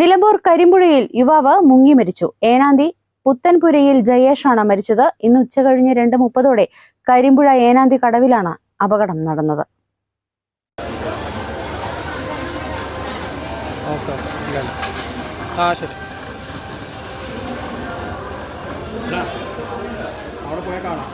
Nilambur കരിമ്പുഴയിൽ യുവാവ് മുങ്ങി മരിച്ചു. ഏനാന്തി പുത്തൻപുരയിൽ ജയേഷാണ് മരിച്ചത്. ഇന്ന് ഉച്ചകഴിഞ്ഞ് രണ്ട് മുപ്പതോടെ കരിമ്പുഴ ഏനാന്തി കടവിലാണ് അപകടം നടന്നത്. അവിടെ പോയിട്ടാണോ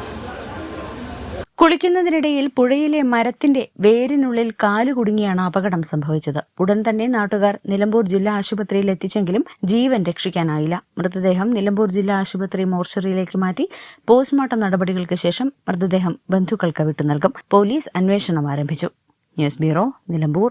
കുളിക്കുന്നതിനിടയിൽ പുഴയിലെ മരത്തിന്റെ വേരിനുള്ളിൽ കാൽ കുടുങ്ങിയാണ് അപകടം സംഭവിച്ചത്. ഉടൻ തന്നെ നാട്ടുകാർ നിലമ്പൂർ ജില്ലാ ആശുപത്രിയിൽ എത്തിച്ചെങ്കിലും ജീവൻ രക്ഷിക്കാനായില്ല. മൃതദേഹം നിലമ്പൂർ ജില്ലാ ആശുപത്രി മോർച്ചറിയിലേക്ക് മാറ്റി പോസ്റ്റ്മോർട്ടം നടപടികൾക്ക് ശേഷം മൃതദേഹം ബന്ധുക്കൾക്ക് വിട്ടു നൽകും പോലീസ് അന്വേഷണം ആരംഭിച്ചു. News bureau Nilambur.